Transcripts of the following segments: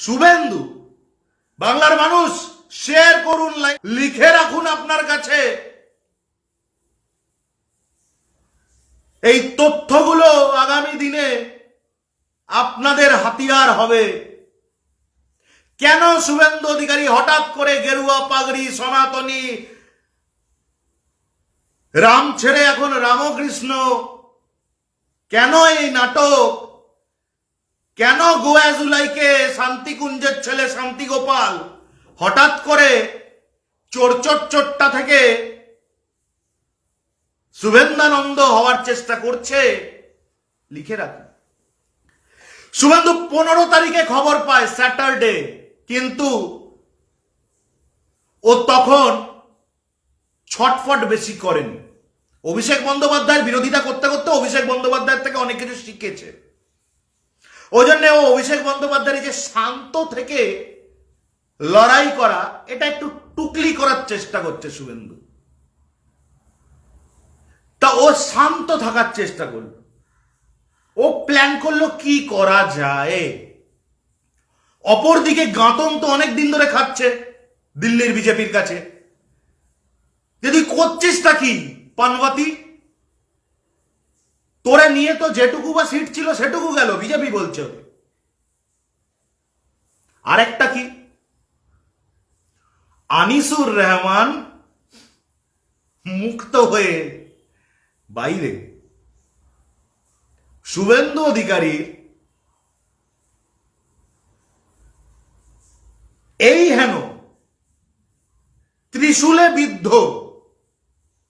শুভেন্দু, বাংলার মানুষ শেয়ার করুন লিখে রাখুন আপনার কাছে। এই তথ্যগুলো আগামী দিনে আপনাদের হাতিয়ার হবে। কেন শুভেন্দু অধিকারী হঠাৎ করে গেরুয়া, পাগড়ি, সনাতনী, রাম ছেড়ে এখন রামকৃষ্ণ? কেন এই নাটক কেন গোয়াজুলাইকে শান্তিকুঞ্জের ছেলে শান্তি গোপাল হঠাৎ করে চোরচট চোট্টা থেকে শুভেন্দানন্দ হওয়ার চেষ্টা করছে? লিখে রাখুন। শুভেন্দু পনেরো তারিখে খবর পায় স্যাটারডে, কিন্তু ও তখন ছটফট বেশি করেনি। অভিষেক বন্দ্যোপাধ্যায়ের বিরোধিতা করতে করতে অভিষেক বন্দ্যোপাধ্যায়ের থেকে অনেক কিছু শিখেছে। ওই জন্য ও অভিষেক বন্দ্যোপাধ্যায়ের যে শান্ত থেকে লড়াই করা, এটা একটু টুকলি করার চেষ্টা করছে শুভেন্দু। তা ও শান্ত থাকার চেষ্টা করল। ও প্ল্যান করল কি করা যায়। অপরদিকে গাঁতন তো অনেক দিন ধরে খাচ্ছে দিল্লির বিজেপির কাছে। যদি করছিসটা কি, পানবাতি? তোরা নিয়ে তো যেটুকু বা সিট ছিল সেটুকু গেল, বিজেপি বলছে আরেকটা কি? আনিসুর রহমান মুক্ত হয়ে বাইরে। শুভেন্দু অধিকারীর এই হেন ত্রিশূলে বিদ্ধ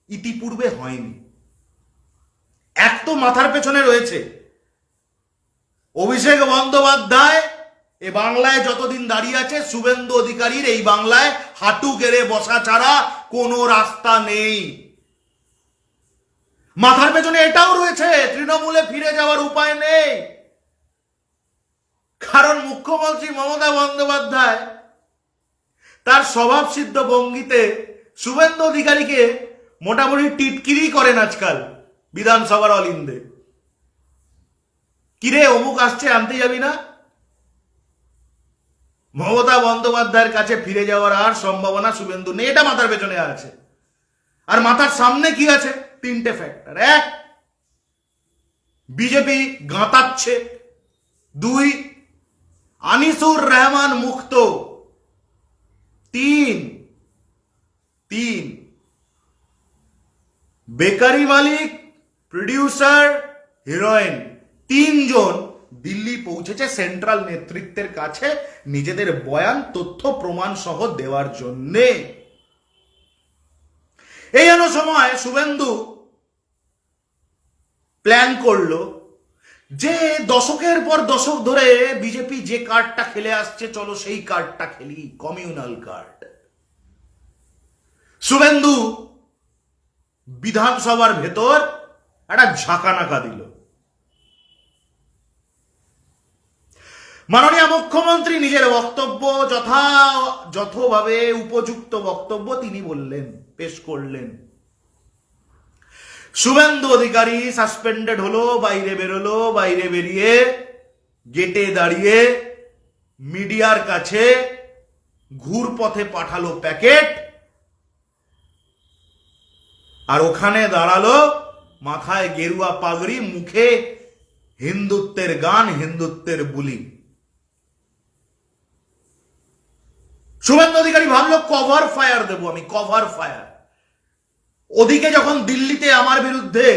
ইতিপূর্বে হয়নি। মাথার পেছনে রয়েছে। অভিষেক বন্দ্যোপাধ্যায়, এ বাংলায় যতদিন দাঁড়িয়ে আছে, শুভেন্দু অধিকারীর এই বাংলায় হাঁটু গেড়ে বসা ছাড়া কোনো রাস্তা নেই। মাথার পেছনে এটাও রয়েছে, তৃণমূলে ফিরে যাওয়ার উপায় নেই। কারণ মুখ্যমন্ত্রী মমতা বন্দ্যোপাধ্যায় তার স্বভাব সিদ্ধ ভঙ্গিতে শুভেন্দু অধিকারীকে মোটামুটি টিটকিরি করেন আজকাল। বিধানসভার অলিন্দে। কিরে, অমুক আসছে, আনতে যাবি না? মমতা বন্দ্যোপাধ্যায়ের কাছে ফিরে যাওয়ার আর সম্ভাবনা শুভেন্দু নেই, এটা মাথার পেছনে আছে। আর মাথার সামনে কি আছে? তিনটে ফ্যাক্টর এক, বিজেপি গাঁতাচ্ছে দুই, আনিসুর রহমান মুক্ত। তিন তিন, বেকারি মালিক প্রডিউসার হিরোইন তিনজন দিল্লি পৌঁছেছে সেন্ট্রাল নেতৃত্বের কাছে নিজেদের বয়ান, তথ্য, প্রমাণ সহ দেওয়ার জন্যে। এই যেন সময়, শুভেন্দু প্ল্যান করল যে দশকের পর দশক ধরে বিজেপি যে কার্ডটা খেলে আসছে, চলো সেই কার্ডটা খেলি কমিউনাল কার্ড শুভেন্দু বিধানসভার ভেতর একটা ঝাঁকানাকা দিল। মাননীয় মুখ্যমন্ত্রী নিজের বক্তব্য যথা, যথভাবে উপযুক্ত বক্তব্য তিনি বললেন, পেশ করলেন। শুভেন্দু অধিকারী সাসপেন্ডেড হলো, বাইরে বেরোলো, বাইরে বেরিয়ে গেটে দাঁড়িয়ে মিডিয়ার কাছে ঘুর পথে পাঠালো প্যাকেট আর ওখানে দাঁড়াল মাথায় গেরুয়া পাগড়ি, মুখে হিন্দুত্বের গান, হিন্দুত্বের বুলি। শুভেন্দু অধিকারী ভাবলো কভার ফায়ার দেবো আমি কভার ফায়ার ওদিকে যখন দিল্লিতে আমার বিরুদ্ধে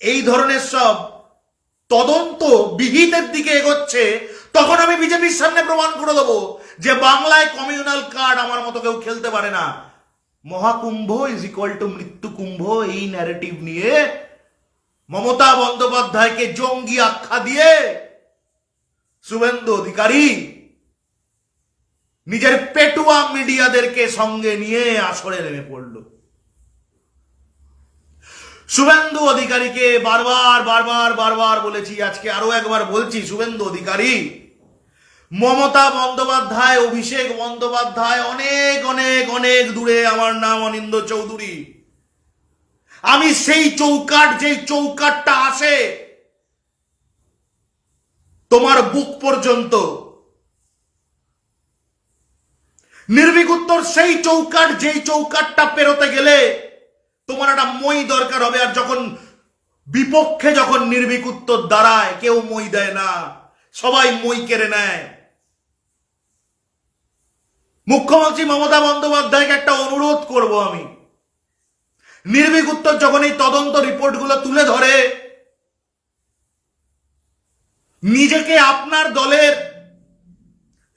এই ধরনের সব তদন্ত বিহিতের দিকে এগোচ্ছে, তখন আমি বিজেপির সামনে প্রমাণ করে দেবো যে বাংলায় কমিউনাল কার্ড আমার মতো কেউ খেলতে পারে না। মহাকুম্ভ ইজ ইকুয়াল টু মৃত্যু কুম্ভ এই ন্যারেটিভ নিয়ে মমতা বন্দ্যোপাধ্যায়কে জঙ্গি আখ্যা দিয়ে শুভেন্দু অধিকারী নিজের পেটুয়া মিডিয়াদেরকে সঙ্গে নিয়ে আসরে নেমে পড়ল। শুভেন্দু অধিকারীকে বারবার বারবার বারবার বলেছি, আজকে আরও একবার বলছি, শুভেন্দু অধিকারী মমতা বন্দ্যোপাধ্যায়, অভিষেক বন্দ্যোপাধ্যায়, অনেক অনেক অনেক দূরে আমার নাম অনিন্দ চৌধুরী। আমি সেই চৌকাট যেই চৌকাটটা আসে, তোমার বুক পর্যন্ত। নির্ভীক উত্তর সেই চৌকাট যেই চৌকাটটা পেরোতে গেলে তোমার একটা মই দরকার হবে, আর যখন বিপক্ষে যখন নির্ভীক উত্তর দাঁড়ায়, কেউ মই দেয় না, সবাই মই কেড়ে নেয়। মুখ্যমন্ত্রী মমতা বন্দ্যোপাধ্যায়কে একটা অনুরোধ করব আমি। নির্ভীক উত্তর যখন এই তদন্ত রিপোর্টগুলো তুলে ধরে, নিজেকে আপনার দলের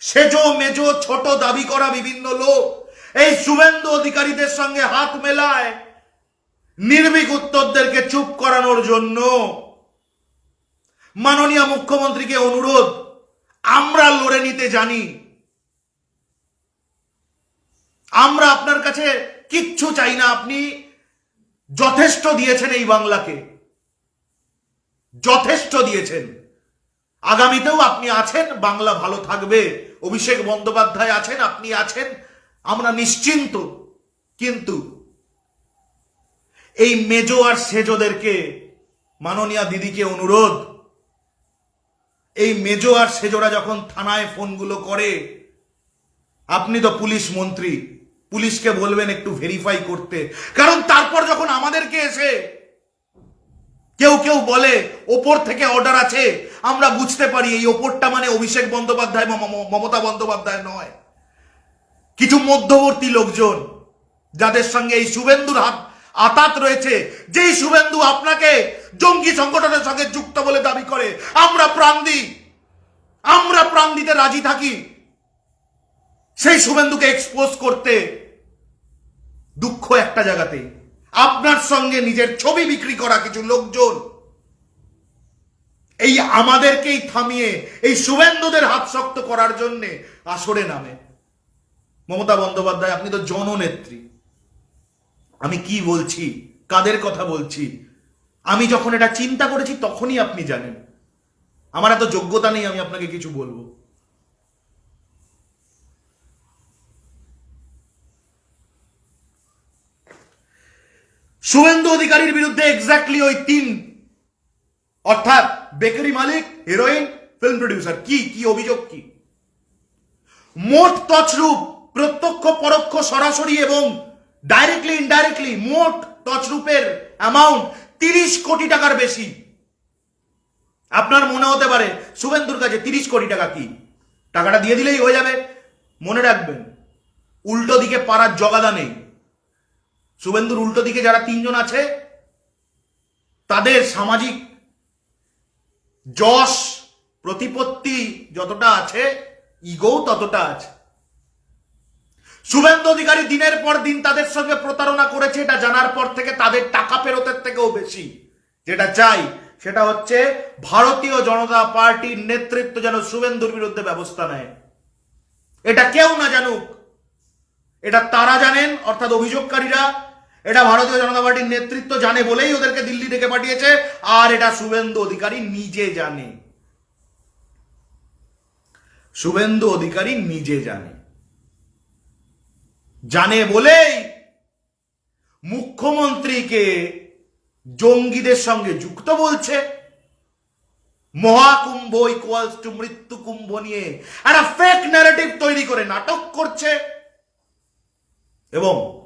সেজো মেজো ছোট দাবি করা বিভিন্ন লোক এই শুভেন্দু অধিকারীদের সঙ্গে হাত মেলায় নির্ভীক উত্তরদেরকে চুপ করানোর জন্য মাননীয় মুখ্যমন্ত্রীকে অনুরোধ, আমরা লড়ে নিতে জানি। আমরা আপনার কাছে কিচ্ছু চাই না, আপনি যথেষ্ট দিয়েছেন এই বাংলাকে। যথেষ্ট দিয়েছেন। আগামীতেও আপনি আছেন, বাংলা ভালো থাকবে, অভিষেক বন্দ্যোপাধ্যায় আছেন, আপনি আছেন, আমরা নিশ্চিন্ত। কিন্তু এই মেজো আর সেজোদেরকে, মাননীয় দিদিকে অনুরোধ, এই মেজো আর সেজোরা যখন থানায় ফোনগুলো করে, আপনি তো পুলিশ মন্ত্রী। পুলিশকে বলবেন একটু ভেরিফাই করতে। কারণ তারপর যখন আমাদেরকে এসে কেউ কেউ বলে, ওপর থেকে অর্ডার আছে। আমরা বুঝতে পারি এই ওপরটা মানে অভিষেক বন্দ্যোপাধ্যায়, মম- মমতা বন্দ্যোপাধ্যায় নয়। কিছু মধ্যবর্তী লোকজন, যাদের সঙ্গে এই শুভেন্দুর হাত, আতাত রয়েছে, যেই শুভেন্দু আপনাকে জঙ্গি সংগঠনের সঙ্গে যুক্ত বলে দাবি করে, আমরা প্রাণ দিই। আমরা প্রাণ দিতে রাজি থাকি। সেই শুভেন্দুকে এক্সপোজ করতে দুঃখ একটা জায়গাতে। আপনার সঙ্গে নিজের ছবি বিক্রি করা কিছু লোকজন। এই আমাদেরকেই থামিয়ে, এই শুভেন্দুদের হাত শক্ত করার জন্য আসরে নামে। মমতা বন্দ্যোপাধ্যায়, আপনি তো জননেত্রী। আমি কি বলছি? কাদের কথা বলছি? আমি যখন এটা চিন্তা করেছি, তখনই আপনি জানেন। আমার এত যোগ্যতা নেই, আমি আপনাকে কিছু বলব। শুভেন্দু অধিকারীর বিরুদ্ধে এক্স্যাক্টলি ওই তিন, অর্থাৎ বেকারি মালিক হিরোইন ফিল্ম প্রডিউসার কি কি অভিযোগ কি? মোট তছরূপ, প্রত্যক্ষ, পরোক্ষ, সরাসরি এবং ডাইরেক্টলি ইনডাইরেক্টলি মোট তছরূপের অ্যামাউন্ট তিরিশ কোটি টাকার বেশি। আপনার মনে হতে পারে, শুভেন্দুর কাছে তিরিশ কোটি টাকা কি? টাকাটা দিয়ে দিলেই হয়ে যাবে। মনে রাখবেন, উল্টো দিকে পাড়ার জগাদা নেই। শুভেন্দুর উল্টো দিকে যারা তিনজন আছে, তাদের সামাজিক যশ, প্রতিপত্তি যতটা আছে ইগো ততটা আছে। শুভেন্দু অধিকারী দিনের পর দিন তাদের সঙ্গে প্রতারণা করেছে, এটা জানার পর থেকে তাদের টাকা ফেরতের থেকেও বেশি। যেটা চাই, সেটা হচ্ছে ভারতীয় জনতা পার্টির নেতৃত্ব যেন শুভেন্দুর বিরুদ্ধে ব্যবস্থা নেয়। এটা কেউ না জানুক। এটা তারা জানেন, অর্থাৎ অভিযোগকারীরা এটা ভারতীয় জনতা পার্টির নেতৃত্ব জানে বলেই ওদেরকে দিল্লি ডেকে পাঠিয়েছে, আর এটা শুভেন্দু অধিকারী নিজে জানে। শুভেন্দু অধিকারী নিজে জানে। জানে বলেই মুখ্যমন্ত্রীকে জঙ্গিদের সঙ্গে যুক্ত বলছে। মহাকুম্ভ ইকুয়ালস টু মৃত্যু কুম্ভ নিয়ে একটা ফেক ন্যারেটিভ তৈরি করে নাটক করছে। এবং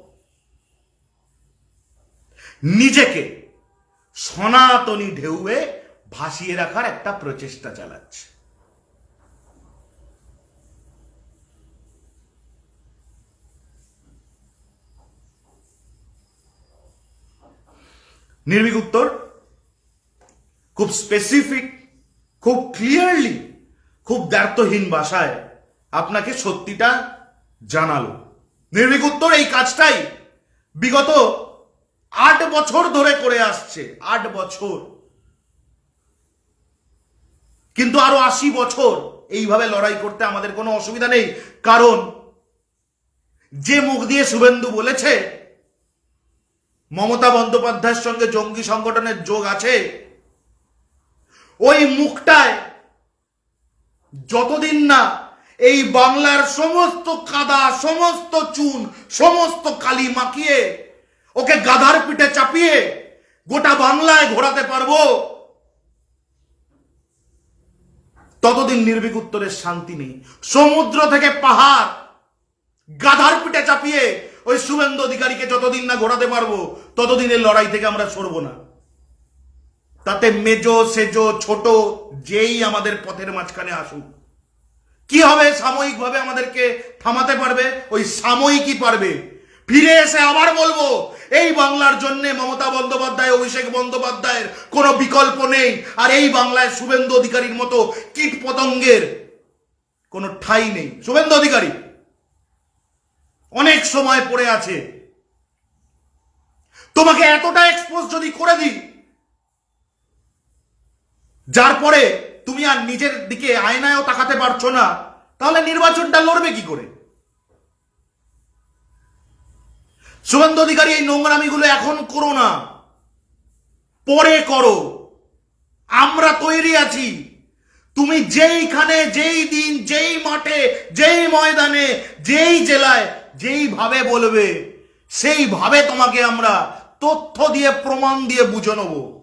নিজেকে সনাতনী ঢেউয়ে ভাসিয়ে রাখার একটা প্রচেষ্টা চালাচ্ছে। নির্ভীক উত্তর, খুব স্পেসিফিক খুব ক্লিয়ারলি খুব দ্ব্যর্থহীন ভাষায় আপনাকে সত্যিটা জানালো। নির্ভীক উত্তর, এই কাজটাই বিগত আট বছর ধরে করে আসছে, আট বছর। কিন্তু আরও আশি বছর এইভাবে লড়াই করতে আমাদের কোনো অসুবিধা নেই। কারণ, যে মুখ দিয়ে শুভেন্দু বলেছে, মমতা বন্দ্যোপাধ্যায়ের সঙ্গে জঙ্গি সংগঠনের যোগ আছে, ওই মুখটায় যতদিন না এই বাংলার সমস্ত কাদা, সমস্ত চুন, সমস্ত কালি মাখিয়ে ওকে গাধার পিঠে চাপিয়ে গোটা বাংলায় ঘোরাতে পারব। ততদিন নির্ভীক উত্তরের শান্তি নেই। সমুদ্র থেকে পাহাড় গাধার পিঠে চাপিয়ে ওই শুভেন্দু অধিকারীকে যতদিন না ঘোরাতে পারব ততদিনের লড়াই থেকে আমরা সরবো না। তাতে মেজো, সেজো, ছোট, যেই আমাদের পথের মাঝখানে আসুক। কি হবে সাময়িকভাবে আমাদেরকে থামাতে পারবে? ওই সাময়িকই পারবে। ফিরে এসে আবার বলব, এই বাংলার জন্য মমতা বন্দ্যোপাধ্যায়, অভিষেক বন্দ্যোপাধ্যায়ের কোনো বিকল্প নেই। আর এই বাংলায় শুভেন্দু অধিকারীর মতো কীট পতঙ্গের কোনো ঠাই নেই। শুভেন্দু অধিকারী, অনেক সময় পড়ে আছে। তোমাকে এতটা এক্সপোজ যদি করে দিই, যার পরে তুমি আর নিজের দিকে আয়নায়ও তাকাতে পারছ না, তাহলে নির্বাচনটা লড়বে কি করে? শুভেন্দু অধিকারী এই নোংরামিগুলো এখন করো না। পরে করো। আমরা তৈরি আছি। তুমি যেইখানে যেই দিন, যেই মাঠে, যেই ময়দানে, যেই জেলায় যেইভাবে বলবে সেইভাবে তোমাকে আমরা তথ্য দিয়ে, প্রমাণ দিয়ে বুঝে নেব।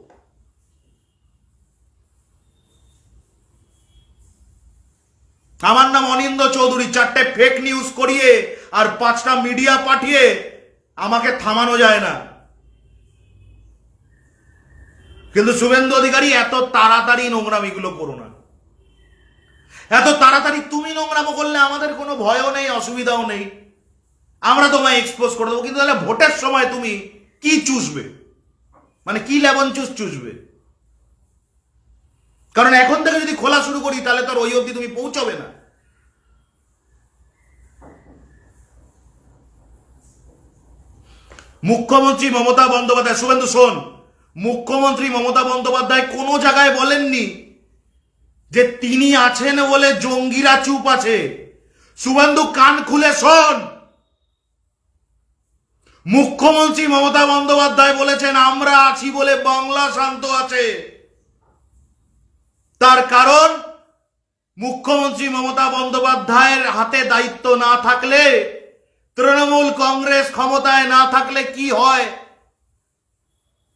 আমার নাম অনিন্দ চৌধুরী। চারটে ফেক নিউজ করিয়ে আর পাঁচটা মিডিয়া পাঠিয়ে আমাকে থামানো যায় না। কিন্তু শুভেন্দু অধিকারী এত তাড়াতাড়ি নোংরামিগুলো করো না। এত তাড়াতাড়ি তুমি নোংরামো করলে আমাদের কোনো ভয়ও নেই, অসুবিধাও নেই। আমরা তোমায় এক্সপোজ করে দেবো, কিন্তু তাহলে ভোটের সময় তুমি কি চুষবে? মানে কি লেবন চুষ চুষবে? কারণ এখন থেকে যদি খোলা শুরু করি, তাহলে তো আর ওই অবধি তুমি পৌঁছবে না। মুখ্যমন্ত্রী মমতা বন্দ্যোপাধ্যায়, শুভেন্দু শোন, মুখ্যমন্ত্রী মমতা বন্দ্যোপাধ্যায় কোনো জায়গায় বলেননি যে তিনি আছেন বলে জঙ্গিরা চুপ আছে। শুভেন্দু কান খুলে শোন। মুখ্যমন্ত্রী মমতা বন্দ্যোপাধ্যায় বলেছেন, আমরা আছি বলে বাংলা শান্ত আছে। তার কারণ, মুখ্যমন্ত্রী মমতা বন্দ্যোপাধ্যায়ের হাতে দায়িত্ব না থাকলে তৃণমূল কংগ্রেস ক্ষমতায় না থাকলে কি হয়?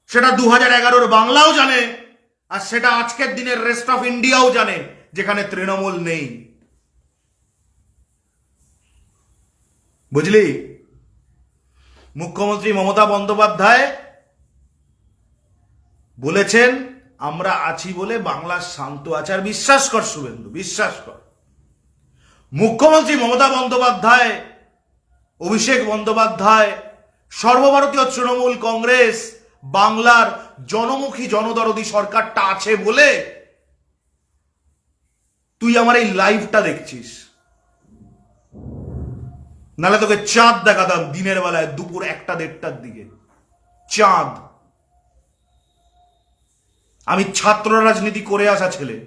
সেটা দু হাজার এগারোর বাংলাও জানে, আর সেটা আজকের দিনের রেস্ট অফ ইন্ডিয়াও জানে, যেখানে তৃণমূল নেই। বুঝলি? মুখ্যমন্ত্রী মমতা বন্দ্যোপাধ্যায় বলেছেন, আমরা আছি বলে বাংলার শান্ত আছে আর বিশ্বাস কর শুভেন্দু, বিশ্বাস কর। মুখ্যমন্ত্রী মমতা বন্দ্যোপাধ্যায় অভিষেক বন্দ্যোপাধ্যায়, সর্বভারতীয় তৃণমূল কংগ্রেস, বাংলার জনমুখী জনদরদি সরকারটা আছে বলে তুই আমার এই লাইভটা দেখছিস। নালে তোকে চাঁদ দেখাতাম দিনের বেলায় দুপুর একটা দেড়টার দিকে। চাঁদ। আমি ছাত্র রাজনীতি করে আসা ছেলে।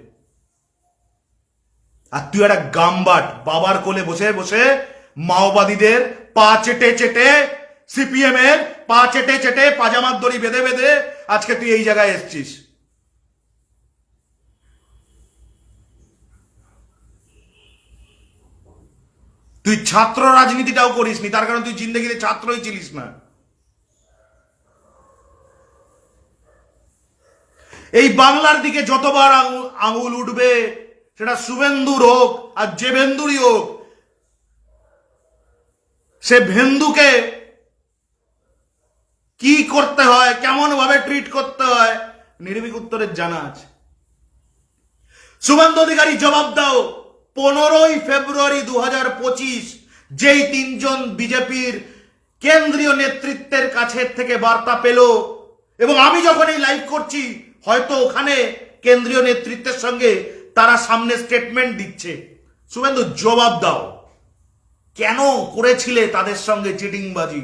আর তুই একটা গামবাট, বাবার কোলে বসে বসে মাওবাদীদের পা চেটে চেটে, সিপিএম এর পা চেটে চেটে পাজামার দড়ি বেঁধে বেঁধে আজকে তুই এই জায়গায় এসছিস। তুই ছাত্র রাজনীতিটাও করিসনি, তার কারণ তুই জিন্দগিতে ছাত্রই ছিলিস না। এই বাংলার দিকে যতবার আঙু- আঙুল উঠবে, সেটা শুভেন্দুর হোক আর যে ভেন্দুরই হোক সে ভেন্দুকে কি করতে হয় কেমন ভাবে ট্রিট করতে হয় নির্বিক উত্তরের জানা আছে। শুভেন্দু অধিকারী জবাব দাও, পনেরোই ফেব্রুয়ারি দু হাজার পঁচিশ, যেই তিনজন বিজেপির কেন্দ্রীয় নেতৃত্বের কাছের থেকে বার্তা পেল, এবং আমি যখন এই লাইভ করছি, হয়তো ওখানে কেন্দ্রীয় নেতৃত্বের সঙ্গে তারা সামনে স্টেটমেন্ট দিচ্ছে। শুভেন্দু জবাব দাও। কেন করেছিলে তাদের সঙ্গে চিটিংবাজি?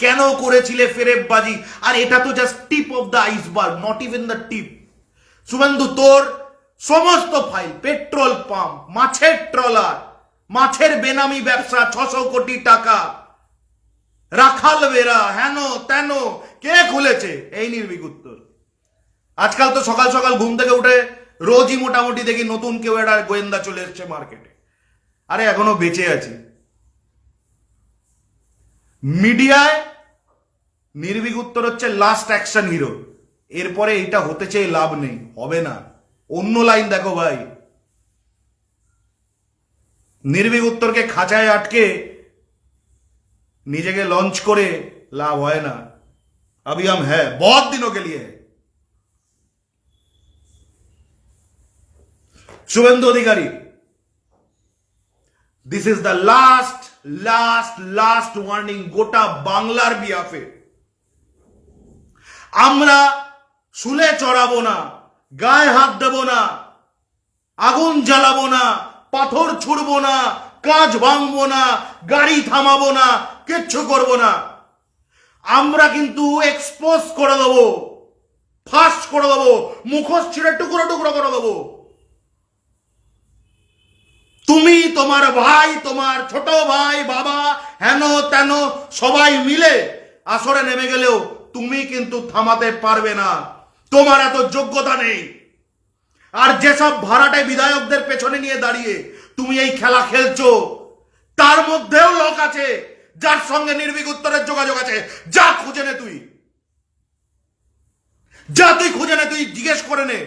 কেন করেছিলে ফেরেববাজি? আর এটা তো just tip of the iceberg not even the tip Suvendu তোর সমস্ত ফাইল পেট্রোল পাম্প মাছের ট্রলার মাছের বেনামি ব্যবসা ছশো কোটি টাকা। রাখাল বেরা, হেন তেন, কে খুলেছে? এই নির্বিক উত্তর। আজকাল তো সকাল সকাল ঘুম থেকে উঠে রোজই মোটামুটি দেখি নতুন কেউ একটা গোয়েন্দা চলে এসছে মার্কেটে আরে এখনো বেঁচে আছে মিডিয়ায় নির্বিক উত্তর হচ্ছে লাস্ট অ্যাকশন হিরো এরপরে এটা হতে চেয়ে লাভ নেই হবে না অন্য লাইন দেখো ভাই নির্ভীক উত্তরকে খাঁচায় আটকে নিজেকে লঞ্চ করে লাভ হয় না अभी हम है बहुत दिनों के लिए है Suvendu Adhikari this is the last last last warning গোটা বাংলার বিয়াফে আমরা শুলে চড়াবো না, গায়ে হাত দেবো না, আগুন জ্বালাবো না, পাথর ছুড়বো না কাজ ভাঙবো না, গাড়ি থামাবো না, কিচ্ছু করব না। আমরা কিন্তু এক্সপোজ করে দেবো ফাস্ট করে দেবো, মুখোশ ছিঁড়ে টুকরো টুকরো করে দেবো। তুমি তোমার ভাই, তোমার ছোট ভাই, বাবা, হেন তেন সবাই মিলে আসরে নেমে গেলেও তুমি কিন্তু থামাতে পারবে না। তোমার এত যোগ্যতা নেই। আর যেসব ভাড়াটে বিধায়কদের পেছনে নিয়ে দাঁড়িয়ে তুমি এই খেলা খেলছো, তার মধ্যেও লোক আছে যার সঙ্গে নির্ভীক উত্তরের যোগাযোগ আছে। যা খুঁজে নে তুই। যা তুই খুঁজে নে, তুই জিজ্ঞেস করে নে।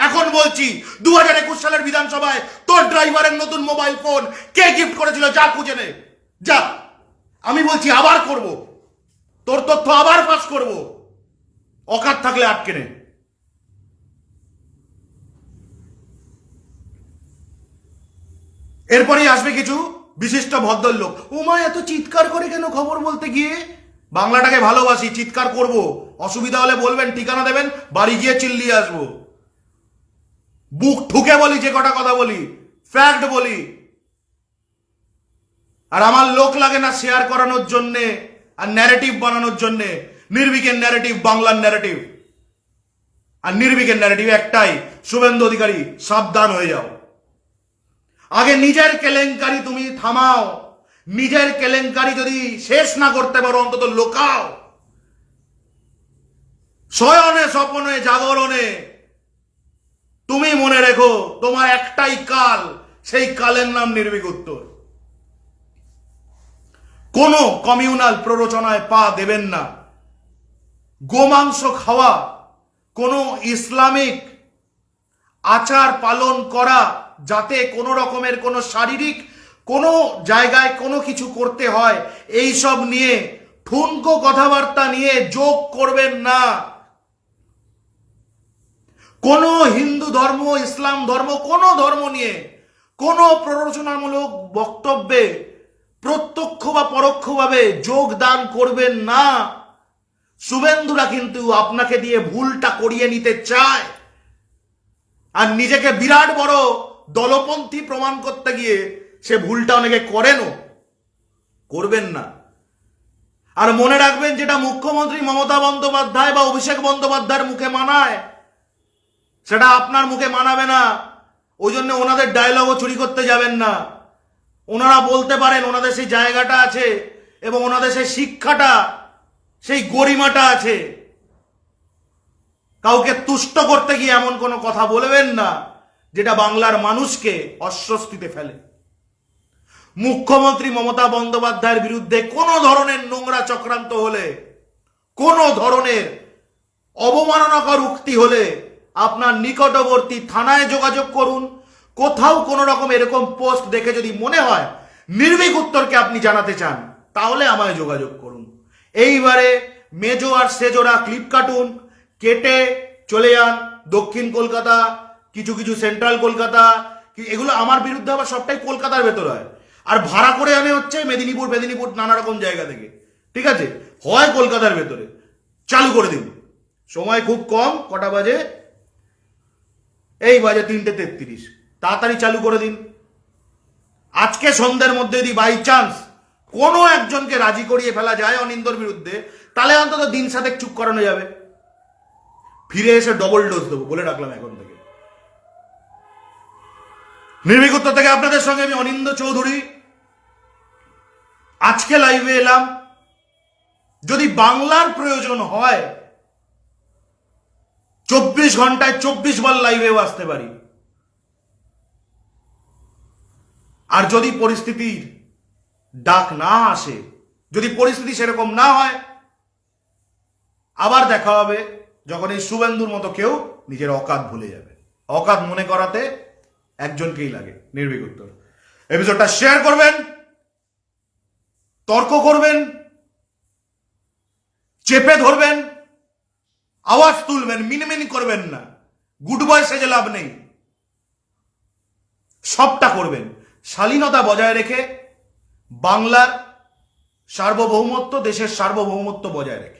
এখন বলছি দু হাজার একুশ সালের বিধানসভায় তোর ড্রাইভারের নতুন মোবাইল ফোন কে গিফট করেছিল যা খুঁজে নে। যা। আমি বলছি, আবার করব। তোর তথ্য আবার পাস করব। অকাত থাকলে আটকে নে। এরপরেই আসবে কিছু বিশিষ্ট ভদ্রলোক। উমা এত চিৎকার করে কেন খবর বলতে গিয়ে? বাংলাটাকে ভালোবাসি, চিৎকার করব। অসুবিধা হলে বলবেন, ঠিকানা দেবেন, বাড়ি গিয়ে চিল্লিয়ে আসব। বুক ঠুকে বলি, যে কটা কথা বলি ফ্যাক্ট বলি। আর আমার লোক লাগে না শেয়ার করানোর জন্যে, আর ন্যারেটিভ বানানোর জন্যে। নির্বিকের ন্যারেটিভ বাংলার ন্যারেটিভ আর নির্বিকের ন্যারেটিভ একটাই, শুভেন্দু অধিকারী, সাবধান হয়ে যাও। আগে নিজের কেলেঙ্কারি তুমি থামাও। নিজের কেলেঙ্কারি যদি শেষ না করতে পারো, অন্তত লোকাও। শয়নে, স্বপনে, জাগরণে তুমি মনে রেখো, তোমার একটাই কাল, সেই কালের নাম নির্ভীক উত্তর কোন কমিউনাল প্ররোচনায় পা দেবেন না। গোমাংস খাওয়া, কোন ইসলামিক আচার পালন করা, যাতে কোনো রকমের কোনো শারীরিক কোনো জায়গায় কোনো কিছু করতে হয় এই সব নিয়ে ঠুনকো কথাবার্তা নিয়ে যোগ করবেন না। কোনো হিন্দু ধর্ম, ইসলাম ধর্ম, কোনো ধর্ম নিয়ে কোনো প্ররোচনামূলক বক্তব্যে প্রত্যক্ষ বা পরোক্ষভাবে যোগদান করবেন না। শুভেন্দুরা কিন্তু আপনাকে দিয়ে ভুলটা করিয়ে নিতে চায়। আর নিজেকে বিরাট বড় দলপন্থী প্রমাণ করতে গিয়ে সে ভুলটা অনেকে করেনও। করবেন না। আর মনে রাখবেন যেটা মুখ্যমন্ত্রী মমতা বন্দ্যোপাধ্যায় বা অভিষেক বন্দ্যোপাধ্যায়ের মুখে মানায় সেটা আপনার মুখে মানাবে না। ওই জন্য ওনাদের ডায়লগও চুরি করতে যাবেন না। ওনারা বলতে পারেন ওনাদের সেই জায়গাটা আছে এবং ওনাদের সেই শিক্ষাটা, সেই গরিমাটা আছে। কাউকে তুষ্ট করতে গিয়ে এমন কোনো কথা বলবেন না, যেটা বাংলার মানুষকে অস্বস্তিতে ফেলে। মুখ্যমন্ত্রী মমতা বন্দ্যোপাধ্যায়ের বিরুদ্ধে কোনো ধরনের নোংরা চক্রান্ত হলে, কোনো ধরনের অবমাননাকর উক্তি হলে আপনার নিকটবর্তী থানায় যোগাযোগ করুন। কোথাও কোনো রকম এরকম পোস্ট দেখে যদি মনে হয় নির্ভীক উত্তরকে আপনি জানাতে চান, তাহলে আমায় যোগাযোগ করুন। এইবারে মেজো আর সেজোরা ক্লিপ কাটুন, কেটে চলে যান দক্ষিণ কলকাতা, কিছু কিছু সেন্ট্রাল কলকাতা এগুলো আমার বিরুদ্ধে আবার সবটাই কলকাতার ভেতর হয়। আর ভাড়া করে আনে হচ্ছে মেদিনীপুর মেদিনীপুর নানা রকম জায়গা থেকে। ঠিক আছে? হয় কলকাতার ভেতরে। চালু করে দিন। সময় খুব কম, কটা বাজে? এই বাজে তিনটে তেত্রিশ। তাড়াতাড়ি চালু করে দিন। আজকে সন্ধ্যের মধ্যে যদি বাই চান্স কোনো একজনকে রাজি করিয়ে ফেলা যায় অনিন্দর বিরুদ্ধে, তাহলে অন্তত দিন সাথে চুপ করানো যাবে। ফিরে এসে ডবল ডোজ দেবো, বলে রাখলাম এখন থেকে। নির্বিকত্ব থেকে আপনাদের সঙ্গে আমি অনিন্দ চৌধুরী। আজকে লাইভে এলাম। যদি বাংলার প্রয়োজন হয় চব্বিশ ঘন্টায় চব্বিশ বার লাইভেও আসতে পারি। আর যদি পরিস্থিতির ডাক না আসে, যদি পরিস্থিতি সেরকম না হয়, আবার দেখা হবে যখন এই শুভেন্দুর মতো কেউ নিজের অকাত ভুলে যাবে। অকাত মনে করাতে একজনকেই লাগে, নির্ভীক উত্তর। এপিসোডটা শেয়ার করবেন, তর্ক করবেন, চেপে ধরবেন আওয়াজ তুলবেন, মিনমিন করবেন না। গুড বয় সেজে লাভ নেই। সবটা করবেন। শালীনতা বজায় রেখে বাংলার সার্বভৌমত্ব দেশের সার্বভৌমত্ব বজায় রেখে।